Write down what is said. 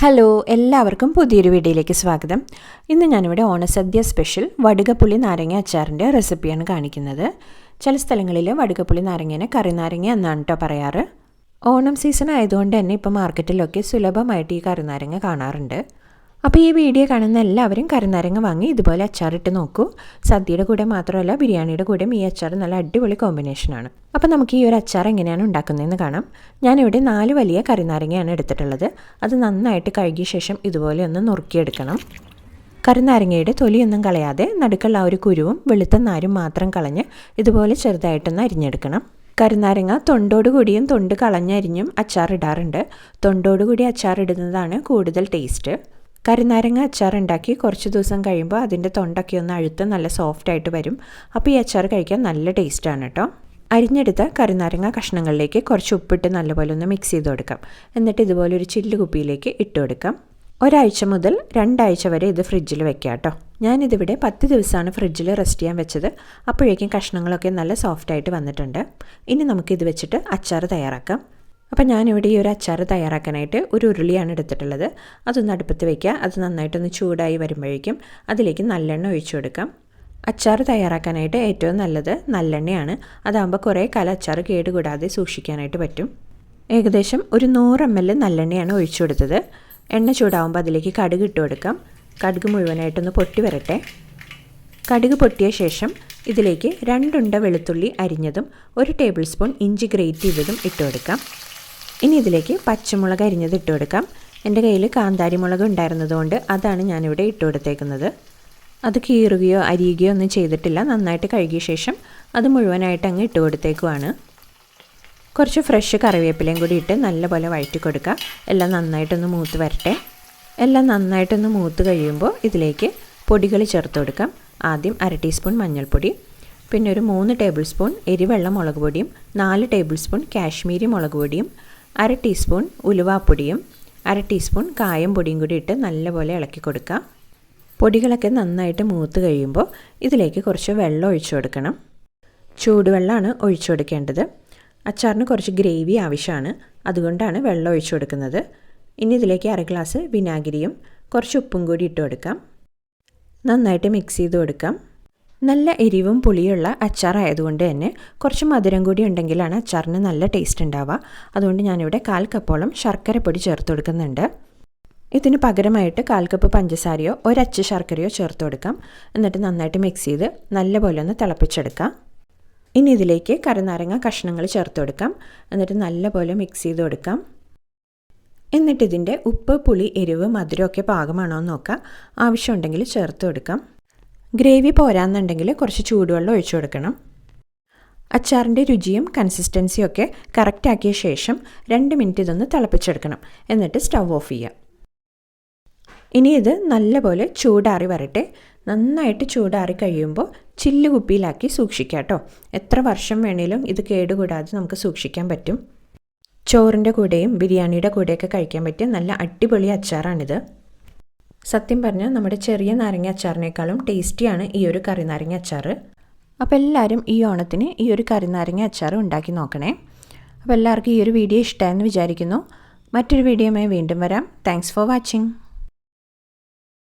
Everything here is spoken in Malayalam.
ഹലോ എല്ലാവർക്കും പുതിയൊരു വീഡിയോയിലേക്ക് സ്വാഗതം. ഇന്ന് ഞാനിവിടെ ഓണസദ്യ സ്പെഷ്യൽ വടുകപ്പുളി നാരങ്ങ അച്ചാറിന്റെ റെസിപ്പിയാണ് കാണിക്കുന്നത്. ചില സ്ഥലങ്ങളിൽ വടുകപ്പുളി നാരങ്ങേനെ കറി നാരങ്ങ എന്നാണ് കേട്ടോ പറയാറ്. ഓണം സീസൺ ആയതുകൊണ്ട് തന്നെ ഇപ്പോൾ മാർക്കറ്റിലൊക്കെ സുലഭമായിട്ട് ഈ കറി നാരങ്ങ കാണാറുണ്ട്. അപ്പോൾ ഈ വീഡിയോ കാണുന്ന എല്ലാവരും കരുനാരങ്ങ വാങ്ങി ഇതുപോലെ അച്ചാറിട്ട് നോക്കൂ. സദ്യയുടെ കൂടെ മാത്രമല്ല ബിരിയാണിയുടെ കൂടെയും ഈ അച്ചാർ നല്ല അടിപൊളി കോമ്പിനേഷനാണ് അപ്പോൾ നമുക്ക് ഈ ഒരു അച്ചാർ എങ്ങനെയാണ് ഉണ്ടാക്കുന്നതെന്ന് കാണാം. ഞാനിവിടെ നാല് വലിയ കരിനാരങ്ങയാണ് എടുത്തിട്ടുള്ളത്. അത് നന്നായിട്ട് കഴുകിയ ശേഷം ഇതുപോലെ ഒന്ന് നുറുക്കിയെടുക്കണം. കരുനാരങ്ങയുടെ തൊലിയൊന്നും കളയാതെ നടുക്കുള്ള ആ ഒരു കുരുവും വെളുത്ത നാരും മാത്രം കളഞ്ഞ് ഇതുപോലെ ചെറുതായിട്ടൊന്ന് അരിഞ്ഞെടുക്കണം. കരുനാരങ്ങ തൊണ്ടോടുകൂടിയും തൊണ്ട് കളഞ്ഞരിഞ്ഞും അച്ചാറിടാറുണ്ട് തൊണ്ടോടുകൂടി അച്ചാറിടുന്നതാണ് കൂടുതൽ ടേസ്റ്റ് കരിനാരങ്ങ അച്ചാർ ഉണ്ടാക്കി കുറച്ച് ദിവസം കഴിയുമ്പോൾ അതിന്റെ തൊണ്ടൊക്കെ ഒന്ന് അഴുത്ത് നല്ല സോഫ്റ്റ് ആയിട്ട് വരും. അപ്പോൾ ഈ അച്ചാർ കഴിക്കാൻ നല്ല ടേസ്റ്റാണ് കേട്ടോ അരിഞ്ഞെടുത്ത കരിനാരങ്ങ കഷ്ണങ്ങളിലേക്ക് കുറച്ച് ഉപ്പിട്ട് നല്ലപോലെ ഒന്ന് മിക്സ് ചെയ്ത് കൊടുക്കാം. എന്നിട്ട് ഇതുപോലെ ഒരു ചില്ല് കുപ്പിയിലേക്ക് ഇട്ട് കൊടുക്കാം. ഒരാഴ്ച മുതൽ രണ്ടാഴ്ച വരെ ഇത് ഫ്രിഡ്ജിൽ വെക്കാം കേട്ടോ ഞാനിതിവിടെ പത്ത് ദിവസമാണ് ഫ്രിഡ്ജിൽ റെസ്റ്റ് ചെയ്യാൻ വെച്ചത്. അപ്പോഴേക്കും കഷ്ണങ്ങളൊക്കെ നല്ല സോഫ്റ്റായിട്ട് വന്നിട്ടുണ്ട്. ഇനി നമുക്കിത് വെച്ചിട്ട് അച്ചാർ തയ്യാറാക്കാം. അപ്പം ഞാനിവിടെ ഈ ഒരു അച്ചാർ തയ്യാറാക്കാനായിട്ട് ഒരു ഉരുളിയാണ് എടുത്തിട്ടുള്ളത്. അതൊന്ന് അടുപ്പത്ത് വയ്ക്കുക അത് നന്നായിട്ടൊന്ന് ചൂടായി വരുമ്പോഴേക്കും അതിലേക്ക് നല്ലെണ്ണ ഒഴിച്ചു കൊടുക്കാം. അച്ചാർ തയ്യാറാക്കാനായിട്ട് ഏറ്റവും നല്ലത് നല്ലെണ്ണയാണ്. അതാകുമ്പോൾ കുറേ കാലം അച്ചാർ കേടുകൂടാതെ സൂക്ഷിക്കാനായിട്ട് പറ്റും. ഏകദേശം ഒരു നൂറ് എം എൽ നല്ലെണ്ണയാണ് ഒഴിച്ചു കൊടുത്തത്. എണ്ണ ചൂടാവുമ്പോൾ അതിലേക്ക് കടുക് ഇട്ട് കൊടുക്കാം. കടുക് മുഴുവനായിട്ടൊന്ന് പൊട്ടി വരട്ടെ. കടുക് പൊട്ടിയ ശേഷം ഇതിലേക്ക് രണ്ടുണ്ട വെളുത്തുള്ളി അരിഞ്ഞതും ഒരു ടേബിൾ സ്പൂൺ ഇഞ്ചി ഗ്രേറ്റ് ചെയ്തതും ഇട്ട് കൊടുക്കാം. ഇനി ഇതിലേക്ക് പച്ചമുളക് അരിഞ്ഞത് ഇട്ട് കൊടുക്കാം. എന്റെ കയ്യിൽ കാന്താരി മുളക് ഉണ്ടായിരുന്നതുകൊണ്ട് അതാണ് ഞാനിവിടെ ഇട്ട് കൊടുത്തേക്കുന്നത്. അത് കീറുകയോ അരിയുകയോ ഒന്നും ചെയ്തിട്ടില്ല. നന്നായിട്ട് കഴുകിയ ശേഷം അത് മുഴുവനായിട്ട് അങ്ങ് ഇട്ട് കൊടുത്തേക്കുവാണ്. കുറച്ച് ഫ്രഷ് കറിവേപ്പിലയും കൂടി ഇട്ട് നല്ലപോലെ വഴറ്റി കൊടുക്കുക എല്ലാം നന്നായിട്ടൊന്ന് മൂത്ത് വരട്ടെ. എല്ലാം നന്നായിട്ടൊന്ന് മൂത്ത് കഴിയുമ്പോൾ ഇതിലേക്ക് പൊടികൾ ചേർത്ത് കൊടുക്കാം. ആദ്യം അര ടീസ്പൂൺ മഞ്ഞൾപ്പൊടി പിന്നെ ഒരു മൂന്ന് ടേബിൾ സ്പൂൺ എരിവെള്ള മുളക് പൊടിയും നാല് ടേബിൾ സ്പൂൺ കാശ്മീരി മുളക് പൊടിയും അര ടീസ്പൂൺ ഉലുവാപ്പൊടിയും അര ടീസ്പൂൺ കായം പൊടിയും കൂടി ഇട്ട് നല്ലപോലെ ഇളക്കി കൊടുക്കുക പൊടികളൊക്കെ നന്നായിട്ട് മൂത്ത് കഴിയുമ്പോൾ ഇതിലേക്ക് കുറച്ച് വെള്ളം ഒഴിച്ചു കൊടുക്കണം. ചൂടുവെള്ളമാണ് ഒഴിച്ചു കൊടുക്കേണ്ടത്. അച്ചാറിന് കുറച്ച് ഗ്രേവി ആവശ്യമാണ്. അതുകൊണ്ടാണ് വെള്ളം ഒഴിച്ചു കൊടുക്കുന്നത്. ഇനി ഇതിലേക്ക് അര ഗ്ലാസ് വിനാഗിരിയും കുറച്ച് ഉപ്പും കൂടി ഇട്ട് കൊടുക്കാം. നന്നായിട്ട് മിക്സ് ചെയ്ത് കൊടുക്കാം. നല്ല എരിവും പുളിയുള്ള അച്ചാറായതുകൊണ്ട് തന്നെ കുറച്ച് മധുരം കൂടി ഉണ്ടെങ്കിലാണ് അച്ചാറിന് നല്ല ടേസ്റ്റ് ഉണ്ടാവുക. അതുകൊണ്ട് ഞാനിവിടെ കാൽ കപ്പോളം ശർക്കര പൊടി ചേർത്ത് കൊടുക്കുന്നുണ്ട്. ഇതിന് പകരമായിട്ട് കാൽ കപ്പ് പഞ്ചസാരയോ ഒരച്ച് ശർക്കരയോ ചേർത്ത് കൊടുക്കാം. എന്നിട്ട് നന്നായിട്ട് മിക്സ് ചെയ്ത് നല്ലപോലെ ഒന്ന് തിളപ്പിച്ചെടുക്കാം. ഇനി ഇതിലേക്ക് കരനാരങ്ങ കഷ്ണങ്ങൾ ചേർത്ത് കൊടുക്കാം. എന്നിട്ട് നല്ലപോലെ മിക്സ് ചെയ്ത് കൊടുക്കാം. എന്നിട്ട് ഇതിന്റെ ഉപ്പ് പുളി എരിവ് മധുരമൊക്കെ പാകമാണോ എന്ന് നോക്കാം. ആവശ്യമുണ്ടെങ്കിൽ ചേർത്ത് കൊടുക്കാം. ഗ്രേവി പോരാന്നുണ്ടെങ്കിൽ കുറച്ച് ചൂടുവെള്ളം ഒഴിച്ചു കൊടുക്കണം. അച്ചാറിന്റെ രുചിയും കൺസിസ്റ്റൻസിയും ഒക്കെ കറക്റ്റാക്കിയ ശേഷം രണ്ട് മിനിറ്റ് ഇതൊന്ന് തിളപ്പിച്ചെടുക്കണം. എന്നിട്ട് സ്റ്റവ് ഓഫ് ചെയ്യുക. ഇനി ഇത് നല്ലപോലെ ചൂടാറി വരട്ടെ. നന്നായിട്ട് ചൂടാറി കഴിയുമ്പോൾ ചില്ല് കുപ്പിയിലാക്കി സൂക്ഷിക്കാം കേട്ടോ. എത്ര വർഷം വേണേലും ഇത് കേടുകൂടാതെ നമുക്ക് സൂക്ഷിക്കാൻ പറ്റും. ചോറിന്റെ കൂടെയും ബിരിയാണിയുടെ കൂടെയൊക്കെ കഴിക്കാൻ പറ്റിയ നല്ല അടിപൊളി അച്ചാറാണിത്. സത്യം പറഞ്ഞാൽ നമ്മുടെ ചെറിയ നാരങ്ങ അച്ചാറിനേക്കാളും ടേസ്റ്റിയാണ് ഈ ഒരു കറി നാരങ്ങ അച്ചാർ അപ്പോൾ എല്ലാവരും ഈ ഓണത്തിന് ഈ ഒരു കറി നാരങ്ങ അച്ചാർ ഉണ്ടാക്കി നോക്കണേ. അപ്പോൾ എല്ലാവർക്കും ഈ ഒരു വീഡിയോ ഇഷ്ടമായെന്ന് വിചാരിക്കുന്നു. മറ്റൊരു വീഡിയോയുമായി വീണ്ടും വരാം. Thanks for watching